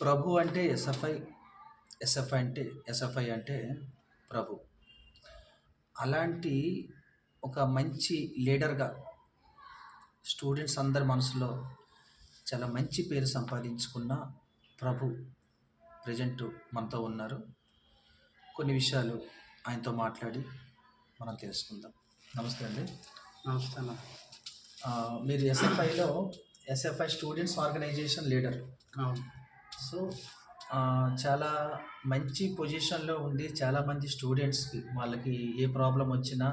ప్రభు అంటే SFI SFI అంటే SFI అంటే ప్రభు. అలాంటి ఒక మంచి లీడర్గా స్టూడెంట్స్ అందరి మనసులో చాలా మంచి పేరు సంపాదించుకున్న ప్రభు ప్రజెంట్ మనతో ఉన్నారు. కొన్ని విషయాలు ఆయనతో మాట్లాడి మనం తెలుసుకుందాం. నమస్తే అండి. నమస్తే మీరు ఎస్ఎఫ్ఐలో ఎస్ఎఫ్ఐ స్టూడెంట్స్ ఆర్గనైజేషన్ లీడర్ అవును. సో చాలా మంచి పొజిషన్లో ఉండి చాలామంది స్టూడెంట్స్కి వాళ్ళకి ఏ ప్రాబ్లం వచ్చినా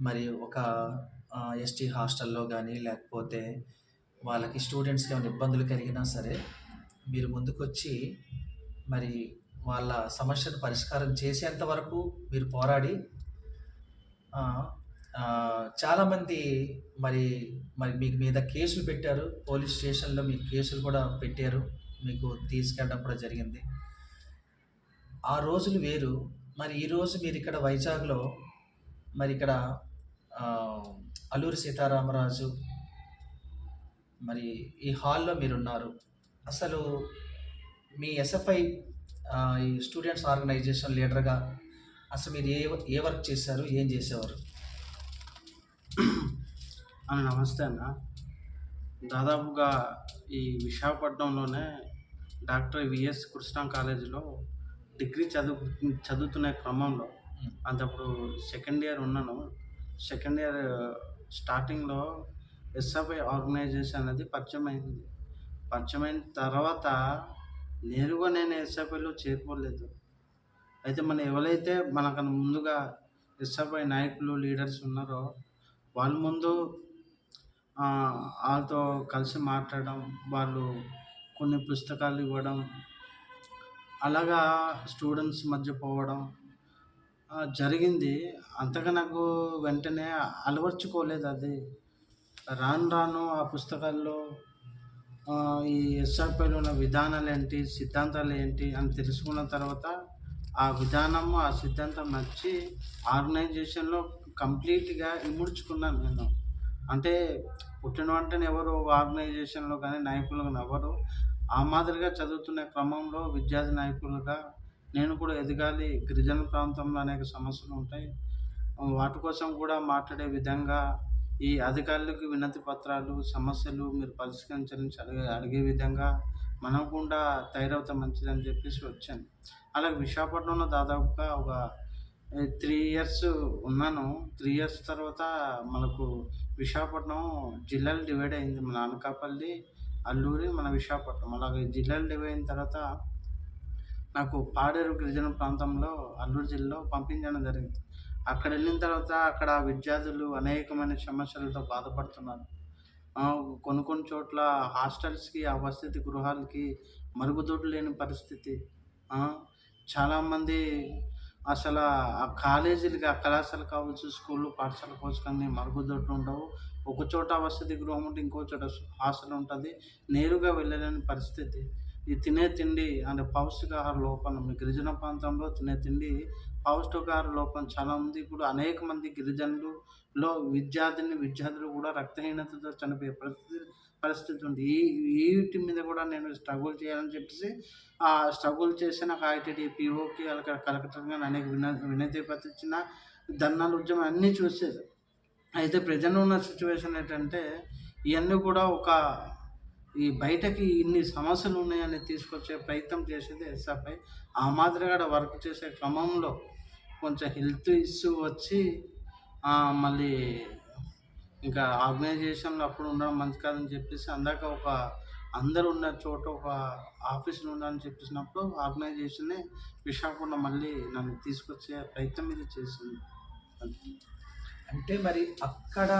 మరి ఒక ఎస్టీ హాస్టల్లో కానీ లేకపోతే వాళ్ళకి స్టూడెంట్స్కి ఏమైనా ఇబ్బందులు కలిగినా సరే మీరు ముందుకొచ్చి మరి వాళ్ళ సమస్యను పరిష్కారం చేసేంత వరకు మీరు పోరాడి చాలామంది మరి మరి మీకు మీద కేసులు పెట్టారు. పోలీస్ స్టేషన్లో మీకు కేసులు కూడా పెట్టారు. మీకు తీసుకెళ్ళడం కూడా జరిగింది. ఆ రోజులు వేరు. మరి ఈరోజు మీరు ఇక్కడ వైజాగ్లో మరి ఇక్కడ అల్లూరి సీతారామరాజు మరి ఈ హాల్లో మీరున్నారు. అసలు మీ ఎస్ఎఫ్ఐ ఈ స్టూడెంట్స్ ఆర్గనైజేషన్ లీడర్గా అసలు మీరు ఏ ఏ వర్క్ చేశారు? ఏం చేసేవారు? నమస్తే అన్న. దాదాపుగా ఈ విశాఖపట్నంలోనే డాక్టర్ విఎస్ కృష్ణ కాలేజీలో డిగ్రీ చదువు చదువుతున్న క్రమంలో అంతప్పుడు సెకండ్ ఇయర్ ఉన్నాను. సెకండ్ ఇయర్ స్టార్టింగ్లో ఎస్ఎఫ్ఐ ఆర్గనైజేషన్ అనేది పరిచయం అయింది. పరిచయం అయిన తర్వాత నేరుగా నేను ఎస్ఎఫ్ఐలో చేరుకోలేదు. అయితే మన ఎవరైతే మనకన్నా ముందుగా ఎస్ఎఫ్ఐ నాయకులు లీడర్స్ ఉన్నారో వాళ్ళ ముందు వాళ్ళతో కలిసి మాట్లాడడం వాళ్ళు కొన్ని పుస్తకాలు ఇవ్వడం అలాగా స్టూడెంట్స్ మధ్య పోవడం జరిగింది. అంతగా నాకు వెంటనే అలవర్చుకోలేదు అది. రాను రాను ఆ పుస్తకాల్లో ఈ ఎస్ఆర్పైలో ఉన్న విధానాలు ఏంటి సిద్ధాంతాలు ఏంటి అని తెలుసుకున్న తర్వాత ఆ విధానం ఆ సిద్ధాంతం నచ్చి ఆర్గనైజేషన్లో కంప్లీట్గా ఇముడ్చుకున్నాను నేను. అంటే పుట్టిన వెంటనే ఎవరు ఆర్గనైజేషన్లో కానీ నాయకులు కానీ ఎవరు ఆ మాదిరిగా చదువుతున్న క్రమంలో విద్యార్థి నాయకులుగా నేను కూడా ఎదగాలి. గిరిజన ప్రాంతంలో అనేక సమస్యలు ఉంటాయి. వాటి కోసం కూడా మాట్లాడే విధంగా ఈ అధికారులకు వినతి పత్రాలు సమస్యలు మీరు పరిష్కరించాలని అడిగే అడిగే విధంగా మనం కూడా తయారవుతా మంచిదని చెప్పేసి వచ్చాను. అలాగే విశాఖపట్నంలో దాదాపుగా ఒక త్రీ ఇయర్స్ ఉన్నాను. త్రీ ఇయర్స్ తర్వాత మనకు విశాఖపట్నం జిల్లాలు డివైడ్ అయింది. మన అనకాపల్లి అల్లూరి మన విశాఖపట్నం. అలాగే జిల్లాలు డివైడ్ అయిన తర్వాత నాకు పాడేరు గిరిజన ప్రాంతంలో అల్లూరు జిల్లాలో పంపించడం జరిగింది. అక్కడ వెళ్ళిన తర్వాత అక్కడ విద్యార్థులు అనేకమైన సమస్యలతో బాధపడుతున్నారు. కొన్ని కొన్ని చోట్ల హాస్టల్స్కి ఆ వసతి గృహాలకి మరుగుదొడ్లు లేని పరిస్థితి. చాలామంది అసలు ఆ కాలేజీలకి ఆ కళాశాల కావచ్చు స్కూళ్ళు పాఠశాల కావచ్చు కానీ మరుగుదొడ్లు ఉండవు. ఒక చోట వసతి గృహం ఉంటే ఇంకో చోట హాస్టల్ ఉంటుంది. నేరుగా వెళ్ళలేని పరిస్థితి. ఈ తినే తిండి అంటే పౌష్టికాహార లోపం మీ గిరిజన ప్రాంతంలో తినే తిండి పౌష్టికాహార లోపం చాలా ఉంది ఇప్పుడు అనేక మంది గిరిజనులలో విద్యార్థిని విద్యార్థులు కూడా రక్తహీనతతో చనిపోయే పరిస్థితి పరిస్థితి ఉంది. ఈ వీటి మీద కూడా నేను స్ట్రగుల్ చేయాలని చెప్పేసి ఆ స్ట్రగుల్ చేసి నాకు ఐటీడీ పిఓకి అక్కడ కలెక్టర్ గారు అనేక విన వినతి పత్రించిన ధర్నాలు ఉద్యమం అన్నీ చూసేది. అయితే ప్రజెంట్ ఉన్న సిచ్యువేషన్ ఏంటంటే ఇవన్నీ కూడా ఒక ఈ బయటకి ఇన్ని సమస్యలు ఉన్నాయని తీసుకొచ్చే ప్రయత్నం చేసేది ఎస్ఆర్పై. ఆ మాదిరిగా వర్క్ చేసే క్రమంలో కొంచెం హెల్త్ ఇష్యూ వచ్చి మళ్ళీ ఇంకా ఆర్గనైజేషన్లో అప్పుడు ఉండడం మంచి కాదని చెప్పేసి అందాక ఒక అందరు ఉన్న చోట ఒక ఆఫీసులో ఉండాలని చెప్పేసినప్పుడు ఆర్గనైజేషనే విశాఖపట్నం మళ్ళీ నన్ను తీసుకొచ్చే ప్రయత్నం ఇది చేసింది. అంటే మరి అక్కడ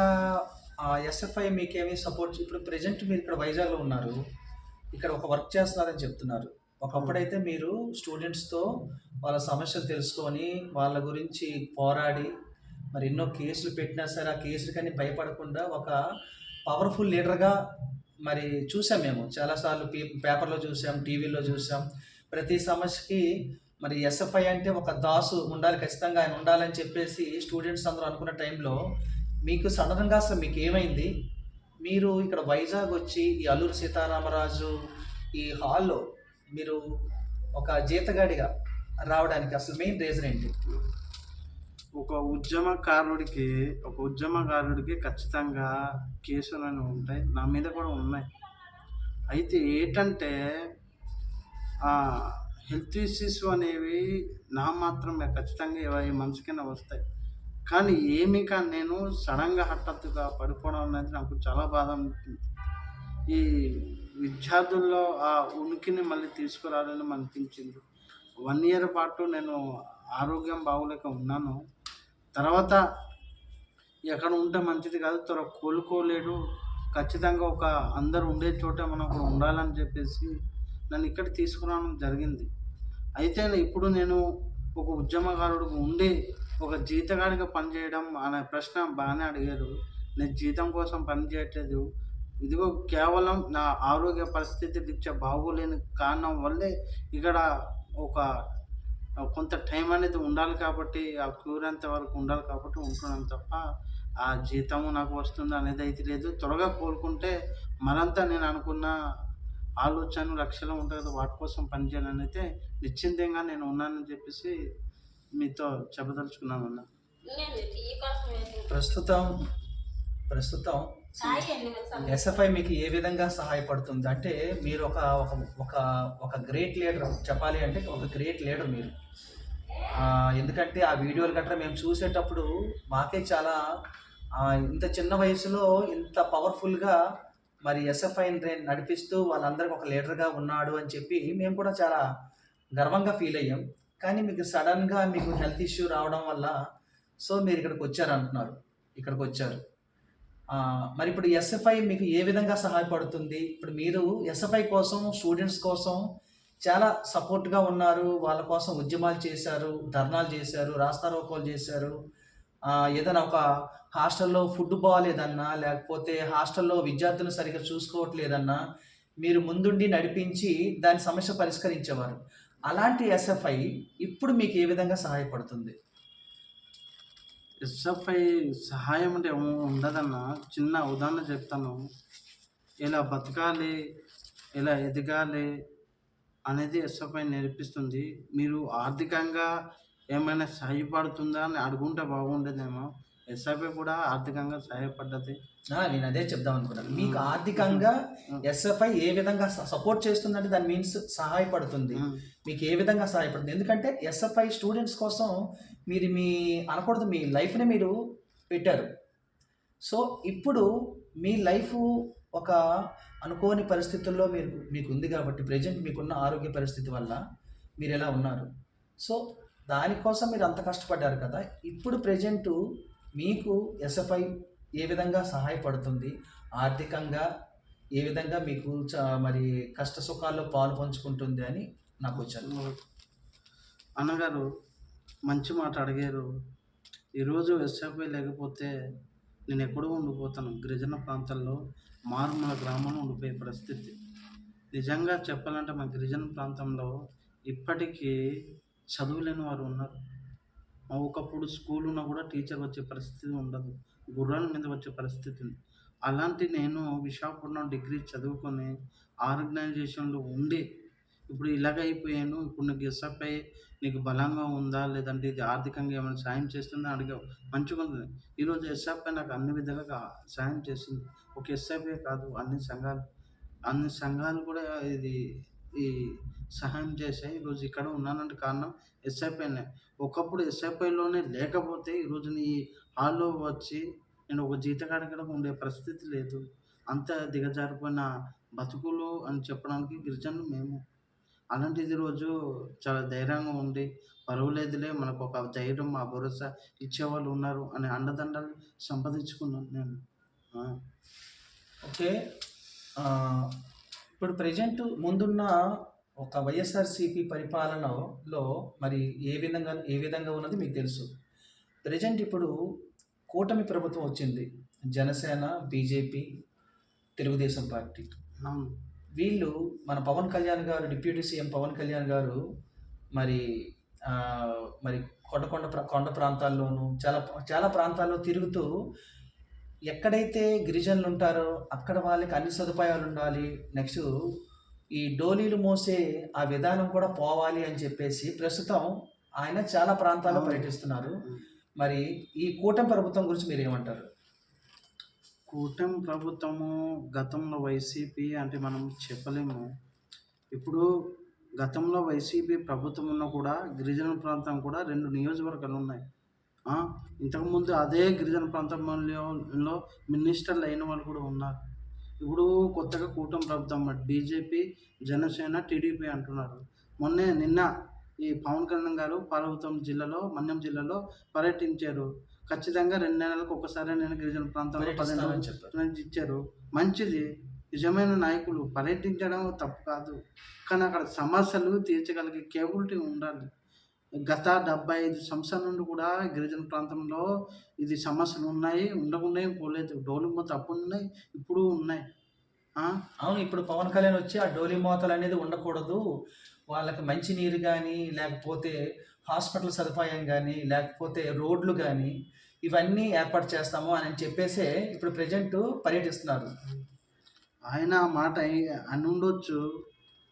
ఎస్ఎఫ్ఐ మీకేమీ సపోర్ట్ ఇప్పుడు ప్రజెంట్ మీరు ఇక్కడ వైజాగ్లో ఉన్నారు. ఇక్కడ ఒక వర్క్ చేస్తున్నారని చెప్తున్నారు. ఒకప్పుడైతే మీరు స్టూడెంట్స్తో వాళ్ళ సమస్యలు తెలుసుకొని వాళ్ళ గురించి పోరాడి మరి ఎన్నో కేసులు పెట్టినా సరే ఆ కేసులు కానీ భయపడకుండా ఒక పవర్ఫుల్ లీడర్గా మరి చూసాం మేము. చాలాసార్లు పే పేపర్లో చూసాం టీవీలో చూసాం. ప్రతి సమస్యకి మరి ఎస్ఎఫ్ఐ అంటే ఒక దాసు ఉండాలి ఖచ్చితంగా ఆయన ఉండాలని చెప్పేసి స్టూడెంట్స్ అందరూ అనుకున్న టైంలో మీకు సడన్గా అసలు మీకు ఏమైంది? మీరు ఇక్కడ వైజాగ్ వచ్చి ఈ అల్లూరు సీతారామరాజు ఈ హాల్లో మీరు ఒక జీతగాడిగా రావడానికి అసలు మెయిన్ రీజన్ ఏంటి? ఒక ఉద్యమకారుడికి ఒక ఉద్యమకారుడికి ఖచ్చితంగా కేసులు అనేవి ఉంటాయి. నా మీద కూడా ఉన్నాయి. అయితే ఏంటంటే హెల్త్ ఇష్యూస్ అనేవి నా మాత్రమే. ఖచ్చితంగా ఏ మనిషికైనా వస్తాయి. కానీ ఏమి కానీ నేను సడన్గా హఠాత్తుగా పడిపోవడం అనేది నాకు చాలా బాధ అనిపించింది. ఈ విద్యార్థుల్లో ఆ ఉనికిని మళ్ళీ తీసుకురావాలని అనిపించింది. వన్ ఇయర్ పాటు నేను ఆరోగ్యం బాగోలేక ఉన్నాను. తర్వాత ఎక్కడ ఉంటే మంచిది కాదు. త్వర కోలుకోలేడు. ఖచ్చితంగా ఒక అందరు ఉండే చోట మనం ఉండాలని చెప్పేసి నన్ను ఇక్కడ తీసుకురావడం జరిగింది. అయితే ఇప్పుడు నేను ఒక ఉద్యమకారుడు ఉండి ఒక జీతగాడిగా పనిచేయడం అనే ప్రశ్న బాగానే అడిగారు. నేను జీతం కోసం పని చేయట్లేదు. ఇదిగో కేవలం నా ఆరోగ్య పరిస్థితి రీత్యా బాగోలేని కారణం వల్లే ఇక్కడ ఒక కొంత టైం అనేది ఉండాలి కాబట్టి ఆ క్యూర్ అంత వరకు ఉండాలి కాబట్టి ఉంటున్నాను తప్ప ఆ జీతము నాకు వస్తుంది అనేది అయితే లేదు. త్వరగా కోలుకుంటే మరంతా నేను అనుకున్న ఆలోచన లక్ష్యాలు ఉంటాయి కదా వాటి కోసం పనిచేయాలని అయితే నిశ్చింతంగా నేను ఉన్నానని చెప్పేసి మీతో చెప్పదలుచుకున్నాను అన్న. ప్రస్తుతం ప్రస్తుతం ఎస్ఎఫ్ఐ మీకు ఏ విధంగా సహాయపడుతుంది? అంటే మీరు ఒక ఒక ఒక గ్రేట్ లీడర్ చెప్పాలి అంటే ఒక గ్రేట్ లీడర్ మీరు. ఎందుకంటే ఆ వీడియోలు గట్రా మేము చూసేటప్పుడు మాకే చాలా ఇంత చిన్న వయసులో ఇంత పవర్ఫుల్గా మరి ఎస్ఎఫ్ఐని నడిపిస్తూ వాళ్ళందరికీ ఒక లీడర్గా ఉన్నాడు అని చెప్పి మేము కూడా చాలా గర్వంగా ఫీల్ అయ్యాం. కానీ మీకు సడన్గా మీకు హెల్త్ ఇష్యూ రావడం వల్ల సో మీరు ఇక్కడికి వచ్చారు అంటున్నారు. ఇక్కడికి వచ్చారు. మరి ఇప్పుడు ఎస్ఎఫ్ఐ మీకు ఏ విధంగా సహాయపడుతుంది? ఇప్పుడు మీరు ఎస్ఎఫ్ఐ కోసం స్టూడెంట్స్ కోసం చాలా సపోర్ట్గా ఉన్నారు. వాళ్ళ కోసం ఉద్యమాలు చేశారు ధర్నాలు చేశారు రాస్తారోకోలు చేశారు. ఏదైనా ఒక హాస్టల్లో ఫుడ్ బాగాలేదన్నా లేకపోతే హాస్టల్లో విద్యార్థులు సరిగ్గా చూసుకోవట్లేదన్నా మీరు ముందుండి నడిపించి దాని సమస్య పరిష్కరించేవారు. అలాంటి ఎస్ఎఫ్ఐ ఇప్పుడు మీకు ఏ విధంగా సహాయపడుతుంది? ఎస్ఎఫ్ఐ సహాయం అంటే ఏమీ ఉండదన్న చిన్న ఉదాహరణ చెప్తాను. ఇలా బతకాలి ఇలా ఎదగాలి అనేది ఎస్ఎఫ్ఐ నేర్పిస్తుంది. మీరు ఆర్థికంగా ఏమైనా సహాయపడుతుందా అని అడుగుంటే బాగుండేదేమో. ఎస్ఎఫ్ఐ కూడా ఆర్థికంగా సహాయపడ్డది. నేను అదే చెప్దాం అనుకున్నాను మీకు ఆర్థికంగా ఎస్ఎఫ్ఐ ఏ విధంగా సపోర్ట్ చేస్తుందంటే దాని మీన్స్ సహాయపడుతుంది. మీకు ఏ విధంగా సహాయపడుతుంది? ఎందుకంటే ఎస్ఎఫ్ఐ స్టూడెంట్స్ కోసం మీరు మీ అనకూడదు మీ లైఫ్ని మీరు పెట్టారు. సో ఇప్పుడు మీ లైఫ్ ఒక అనుకోని పరిస్థితుల్లో మీరు మీకు ఉంది కాబట్టి ప్రజెంట్ మీకున్న ఆరోగ్య పరిస్థితి వల్ల మీరు ఎలా ఉన్నారు? సో దానికోసం మీరు అంత కష్టపడ్డారు కదా. ఇప్పుడు ప్రజెంట్ మీకు ఎస్ఎఫ్ఐ ఏ విధంగా సహాయపడుతుంది? ఆర్థికంగా ఏ విధంగా మీకు చ- మరి కష్ట సుఖాల్లో పాలు పంచుకుంటుంది అని నాకు వచ్చాను అన్నగారు మంచి మాట అడిగారు. ఈరోజు ఎస్ఎఫ్ఐ లేకపోతే నేను ఎక్కడో ఉండిపోతాను. గిరిజన ప్రాంతాల్లో మారుమూల గ్రామంలో ఉండిపోయే పరిస్థితి. నిజంగా చెప్పాలంటే మా గిరిజన ప్రాంతంలో ఇప్పటికీ చదువులేని వారు ఉన్నారు. మా ఒకప్పుడు స్కూల్ ఉన్నా కూడా టీచర్ వచ్చే పరిస్థితి ఉండదు. గుర్రాల మీద వచ్చే పరిస్థితి ఉంది. అలాంటి నేను విశాఖపట్నం డిగ్రీ చదువుకొని ఆర్గనైజేషన్లో ఉండి ఇప్పుడు ఇలాగ అయిపోయాను ఇప్పుడు నీకు ఎస్ఎఫ్ఐ నీకు బలంగా ఉందా? లేదంటే ఇది ఆర్థికంగా ఏమైనా సాయం చేస్తుందా? అని అడిగావు. మంచిగా ఉంటుంది ఈరోజు ఎస్ఎఫ్ఐ నాకు అన్ని విధాలుగా సాయం చేసింది. ఒక ఎస్ఎఫ్ఐ కాదు అన్ని సంఘాలు అన్ని సంఘాలు కూడా ఇది ఈ సహాయం చేశాయి. ఈరోజు ఇక్కడ ఉన్నానంటే కారణం ఎస్ఎఫ్ఐనే ఒకప్పుడు ఎస్ఎఫ్ఐలోనే లేకపోతే ఈరోజు నీ హాల్లో వచ్చి నేను ఒక జీతకాడికి ఉండే పరిస్థితి లేదు. అంత దిగజారిపోయిన బతుకులు అని చెప్పడానికి గిరిజనులు మేము అలాంటిది రోజు చాలా ధైర్యంగా ఉండి పర్వాలేదులే మనకు ఒక ధైర్యం ఆ భరోసా ఇచ్చేవాళ్ళు ఉన్నారు అనే అండదండలు సంపాదించుకున్నాను నేను. ఓకే. ఇప్పుడు ప్రజెంట్ ముందున్న ఒక వైఎస్ఆర్సిపి పరిపాలనలో మరి ఏ విధంగా ఏ విధంగా ఉన్నది మీకు తెలుసు. ప్రజెంట్ ఇప్పుడు కూటమి ప్రభుత్వం వచ్చింది. Janasena BJP Telugu Desam party. వీళ్ళు మన పవన్ కళ్యాణ్ గారు డిప్యూటీ సీఎం పవన్ కళ్యాణ్ గారు మరి మరి కొండ కొండ ప్ర- కొండ ప్రాంతాల్లోనూ చాలా చాలా ప్రాంతాల్లో తిరుగుతూ ఎక్కడైతే గిరిజనులు ఉంటారో అక్కడ వాళ్ళకి అన్ని సదుపాయాలు ఉండాలి. నెక్స్ట్ ఈ డోలీలు మోసే ఆ విధానం కూడా పోవాలి అని చెప్పేసి ప్రస్తుతం ఆయన చాలా ప్రాంతాల్లో. పర్యటిస్తున్నారు. మరి ఈ కూటమి ప్రభుత్వం గురించి మీరు ఏమంటారు కూటమి ప్రభుత్వము గతంలో వైసీపీ అంటే మనం చెప్పలేము. ఇప్పుడు గతంలో వైసీపీ ప్రభుత్వం ఉన్నా కూడా గిరిజన ప్రాంతం కూడా రెండు నియోజకవర్గాలు ఉన్నాయి. ఇంతకుముందు అదే గిరిజన ప్రాంతంలో మినిస్టర్లు అయిన వాళ్ళు కూడా ఉన్నారు. ఇప్పుడు కొత్తగా కూటమి ప్రభుత్వం బీజేపీ జనసేన టీడీపీ అంటున్నారు. మొన్నే నిన్న ఈ పవన్ కళ్యాణ్ గారు పార్వతం జిల్లాలో మన్యం జిల్లాలో పర్యటించారు. ఖచ్చితంగా రెండు నెలలకు ఒకసారి నేను గిరిజన ప్రాంతంలో పదిహేను నుంచి ఇచ్చారు మంచిది. నిజమైన నాయకులు పర్యటించడం తప్పు కాదు. కానీ అక్కడ సమస్యలు తీర్చగలిగే కేబిలిటీ ఉండాలి. గత డెబ్బై ఐదు సంవత్సరాల నుండి కూడా గిరిజన ప్రాంతంలో ఇది సమస్యలు ఉన్నాయి ఉండకుండా పోలేదు. డోలు తప్పు ఉన్నాయి ఇప్పుడు ఉన్నాయి? అవును ఇప్పుడు పవన్ కళ్యాణ్ వచ్చి ఆ డోలీ మోతలు అనేది ఉండకూడదు. వాళ్ళకి మంచి నీరు కానీ లేకపోతే హాస్పిటల్ సదుపాయం కానీ లేకపోతే రోడ్లు కానీ ఇవన్నీ ఏర్పాటు చేస్తాము అని చెప్పేసే ఇప్పుడు ప్రజెంట్ పర్యటిస్తున్నారు. ఆయన మాట అని ఉండొచ్చు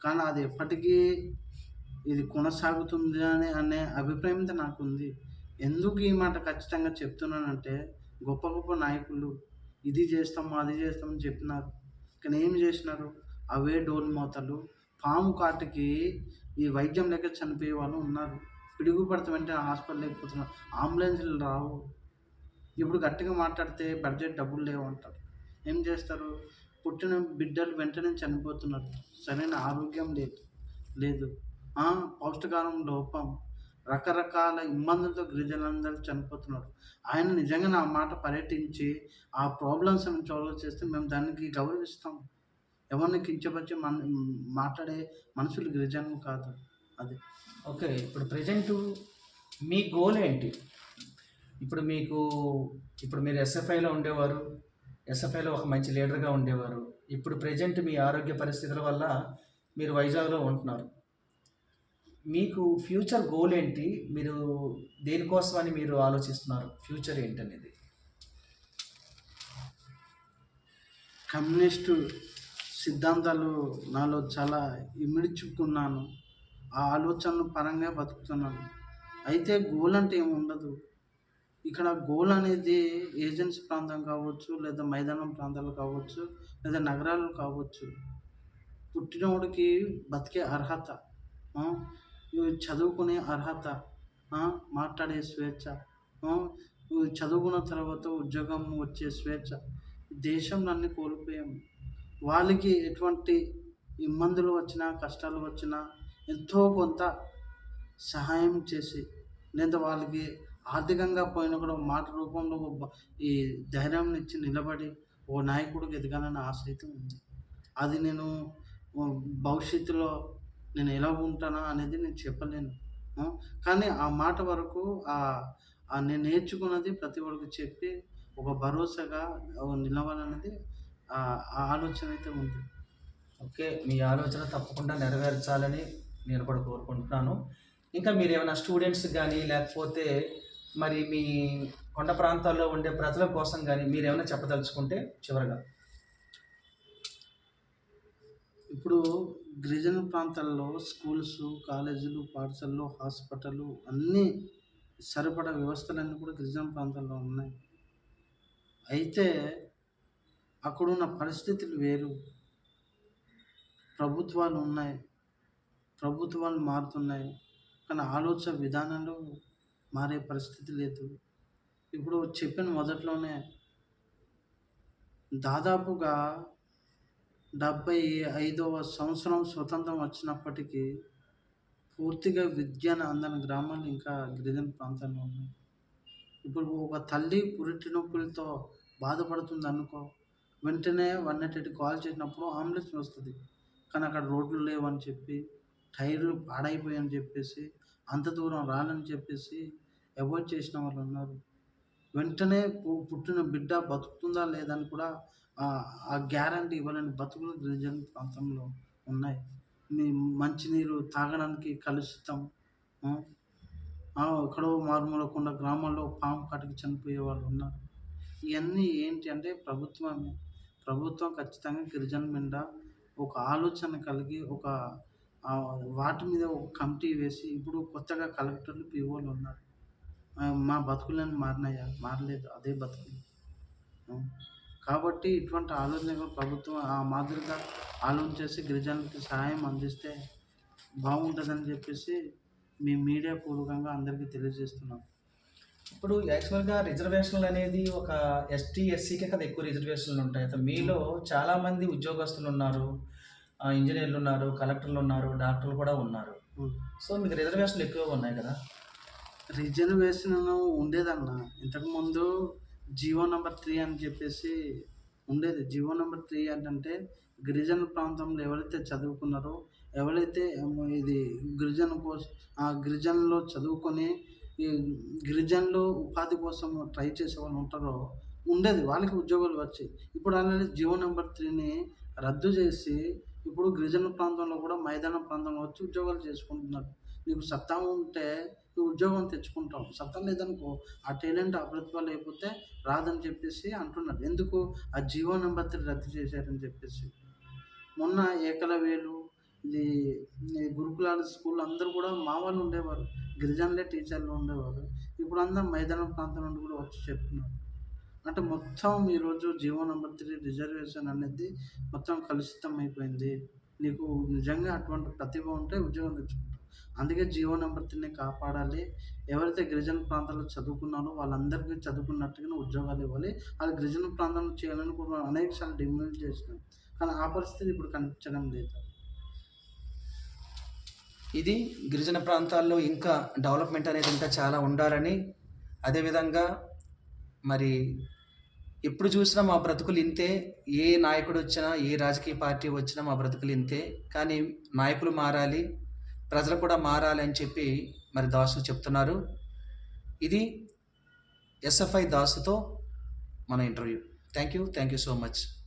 కానీ అది ఎప్పటికీ ఇది కొనసాగుతుంది అని అనే అభిప్రాయం అయితే నాకు ఉంది ఎందుకు ఈ మాట ఖచ్చితంగా చెప్తున్నానంటే గొప్ప గొప్ప నాయకులు ఇది చేస్తాము అది చేస్తామని చెప్పినారు. కానీ ఏం చేసినారు? అవే డోల్ మోతలు. పాము కాటుకి ఈ వైద్యం లేక చనిపోయే వాళ్ళు ఉన్నారు. పిడుగు పడితే వెంటనే హాస్పిటల్ లేకపోతున్నారు అంబులెన్స్లు రావు. ఇప్పుడు గట్టిగా మాట్లాడితే బడ్జెట్ డబ్బులు లేవు అంటారు. ఏం చేస్తారు? పుట్టిన బిడ్డలు వెంటనే చనిపోతున్నారు. సరైన ఆరోగ్యం లేదు. లేదు. ఆ, పౌష్టికారం లోపం. రకరకాల ఇబ్బందులతో గిరిజనులందరూ చనిపోతున్నారు. ఆయన నిజంగా నా మాట పర్యటించి ఆ ప్రాబ్లమ్స్ సాల్వ్ చేస్తే మేము దానికి గౌరవిస్తాం. ఎవరిని కించపరిచి మన మాట్లాడే మనుషులు గిరిజనులు కాదు. అది. ఓకే ఇప్పుడు ప్రజెంట్ మీ గోల్ ఏంటి? ఇప్పుడు మీకు ఇప్పుడు మీరు ఎస్ఎఫ్ఐలో ఉండేవారు ఎస్ఎఫ్ఐలో ఒక మంచి లీడర్గా ఉండేవారు. ఇప్పుడు ప్రజెంట్ మీ ఆరోగ్య పరిస్థితుల వల్ల మీరు వైజాగ్లో ఉంటున్నారు. మీకు ఫ్యూచర్ గోల్ ఏంటి? మీరు దేనికోసం అని మీరు ఆలోచిస్తున్నారు? ఫ్యూచర్ ఏంటనేది? కమ్యూనిస్టు సిద్ధాంతాలు నాలో చాలా ఇమిడ్చుకున్నాను. ఆ ఆలోచనలు పరంగా బతుకుతున్నాను. అయితే గోల్ అంటే ఏమి ఉండదు. ఇక్కడ గోల్ అనేది ఏజెన్సీ ప్రాంతం కావచ్చు లేదా మైదానం ప్రాంతాలు కావచ్చు లేదా నగరాలు కావచ్చు. పుట్టినోడికి బతికే అర్హత చదువుకునే అర్హత మాట్లాడే స్వేచ్ఛ చదువుకున్న తర్వాత ఉద్యోగం వచ్చే స్వేచ్ఛ. దేశంలో అన్ని కోల్పోయాము వాళ్ళకి ఎటువంటి ఇబ్బందులు వచ్చినా కష్టాలు వచ్చినా ఎంతో కొంత సహాయం చేసి లేదా వాళ్ళకి ఆర్థికంగా పోయినా కూడా మాట రూపంలో ఈ ధైర్యం ఇచ్చి నిలబడి ఓ నాయకుడికి ఎదగాలని ఆశ అయితే ఉంది. అది నేను భవిష్యత్తులో నేను ఎలా ఉంటానా అనేది నేను చెప్పలేను. కానీ ఆ మాట వరకు ఆ నేను నేర్చుకున్నది ప్రతి ఒక్కరికి చెప్పి ఒక భరోసాగా నిలవాలనేది ఆ ఆ ఆలోచన అయితే ఉంది. ఓకే మీ ఆలోచన తప్పకుండా నెరవేర్చాలని నేను కూడా కోరుకుంటున్నాను. ఇంకా మీరు ఏమైనా స్టూడెంట్స్ కానీ లేకపోతే మరి మీ కొండ ప్రాంతాల్లో ఉండే ప్రజల కోసం కానీ మీరు ఏమైనా చెప్పదలుచుకుంటే చివరగా. ఇప్పుడు గిరిజన ప్రాంతాల్లో స్కూల్స్ కాలేజీలు పాఠశాలలు హాస్పిటల్ అన్నీ సరిపడా వ్యవస్థలన్నీ కూడా గిరిజన ప్రాంతాల్లో ఉన్నాయి. అయితే అక్కడున్న పరిస్థితులు వేరు. ప్రభుత్వాలు ఉన్నాయి. ప్రభుత్వాలు మారుతున్నాయి. కానీ ఆలోచన విధానాలు మారే పరిస్థితి లేదు. ఇప్పుడు చెప్పిన మొదట్లోనే దాదాపుగా డెబ్బై ఐదవ సంవత్సరం స్వతంత్రం వచ్చినప్పటికీ పూర్తిగా విద్యను అందని గ్రామాలు ఇంకా గిరిజన ప్రాంతాల్లో ఉన్నాయి. ఇప్పుడు ఒక తల్లి పురిటి నొప్పులతో బాధపడుతుంది అనుకో వెంటనే వన్ నాట్ ఎయిట్ కాల్ చేసినప్పుడు అంబులెన్స్ వస్తుంది. కానీ అక్కడ రోడ్లు లేవని చెప్పి టైర్లు పాడైపోయాయని చెప్పేసి అంత దూరం రాలని చెప్పేసి అవాయిడ్ చేసిన వాళ్ళు ఉన్నారు. వెంటనే పుట్టిన బిడ్డ బతుకుతుందా లేదని కూడా ఆ- గ్యారంటీ ఇవ్వలేని బతుకులు గిరిజన ప్రాంతంలో ఉన్నాయి. మీ మంచినీరు తాగడానికి కలుషితం. ఎక్కడో మారుమూల ఎక్కడో గ్రామాల్లో పాము కాటికి చనిపోయే వాళ్ళు ఉన్నారు. ఇవన్నీ ఏంటి అంటే ప్రభుత్వమే. ప్రభుత్వం ఖచ్చితంగా గిరిజన మీద ఒక ఆలోచన కలిగి ఒక వాటి మీద ఒక కమిటీ వేసి ఇప్పుడు కొత్తగా కలెక్టర్లు పీఓలు ఉన్నారు. మా బతుకులను మారినాయా? మారలేదు. అదే బతుకులు కాబట్టి ఇటువంటి ఆలోచన ప్రభుత్వం ఆ మాదిరిగా ఆలోచన చేసి గిరిజనులకి సహాయం అందిస్తే బాగుంటుందని చెప్పేసి మీ మీడియా పూర్వకంగా అందరికీ తెలియజేస్తున్నాం. ఇప్పుడు యాక్చువల్గా రిజర్వేషన్లు అనేది ఒక ఎస్టీ ఎస్సీకే కదా ఎక్కువ రిజర్వేషన్లు ఉంటాయి. అయితే మీలో చాలామంది ఉద్యోగస్తులు ఉన్నారు. ఇంజనీర్లు ఉన్నారు కలెక్టర్లు ఉన్నారు డాక్టర్లు కూడా ఉన్నారు. సో మీకు రిజర్వేషన్లు ఎక్కువగా ఉన్నాయి కదా? రిజర్వేషన్ ఉండేదన్న. ఇంతకుముందు జియో నెంబర్ త్రీ అని చెప్పేసి ఉండేది. జియో నెంబర్ త్రీ ఏంటంటే గిరిజన ప్రాంతంలో ఎవరైతే చదువుకున్నారో ఎవరైతే ఇది గిరిజన కోసం ఆ గిరిజనలో చదువుకొని ఈ గిరిజనులు ఉపాధి కోసం ట్రై చేసే వాళ్ళు ఉంటారో ఉండేది. వాళ్ళకి ఉద్యోగాలు వచ్చాయి. ఇప్పుడు అలాగే జియో నెంబర్ త్రీని రద్దు చేసి ఇప్పుడు గిరిజన ప్రాంతంలో కూడా మైదాన ప్రాంతంలో వచ్చి ఉద్యోగాలు చేసుకుంటున్నారు. నీకు సత్తా ఉంటే నువ్వు ఉద్యోగం తెచ్చుకుంటావు. సత్తా లేదనుకో ఆ టాలెంట్ అభివృద్ధి లేకపోతే రాదని చెప్పేసి అంటున్నారు. ఎందుకు? ఆ జీవో నెంబర్ త్రీ రద్దు చేశారని చెప్పేసి. మొన్న ఏకలవేలు ఇది గురుకులాల స్కూల్ అందరూ కూడా మా వాళ్ళు ఉండేవారు. గిరిజనులే టీచర్లు ఉండేవారు. ఇప్పుడు అందరం మైదాన ప్రాంతం నుండి కూడా వచ్చి చెప్తున్నారు. అంటే మొత్తం ఈరోజు జీవో నెంబర్ త్రీ రిజర్వేషన్ అనేది మొత్తం కలుషితం అయిపోయింది నీకు నిజంగా అటువంటి ప్రతిభ ఉంటే ఉద్యోగం తెచ్చుకుంటావు. అందుకే జీవో నెంబర్ త్రీని కాపాడాలి. ఎవరైతే గిరిజన ప్రాంతాల్లో చదువుకున్నారో వాళ్ళందరికీ చదువుకున్నట్టుగానే ఉద్యోగాలు ఇవ్వాలి. వాళ్ళు గిరిజన ప్రాంతంలో చేయాలని కూడా అనేక సార్లు డిమాండ్ చేసినాం. కానీ ఆ పరిస్థితి ఇప్పుడు కనిపించడం లేదు. ఇది గిరిజన ప్రాంతాల్లో ఇంకా డెవలప్మెంట్ అనేది ఇంకా చాలా ఉండాలని అదేవిధంగా మరి ఎప్పుడు చూసినా మా బ్రతుకులు ఇంతే. ఏ నాయకుడు వచ్చినా ఏ రాజకీయ పార్టీ వచ్చినా మా బ్రతుకులు ఇంతే. కానీ నాయకులు మారాలి ప్రజలు కూడా మారాలి అని చెప్పి మరి దాసు చెప్తున్నారు. ఇది ఎస్ఎఫ్ఐ దాసుతో మన interview. Thank you thank you so much.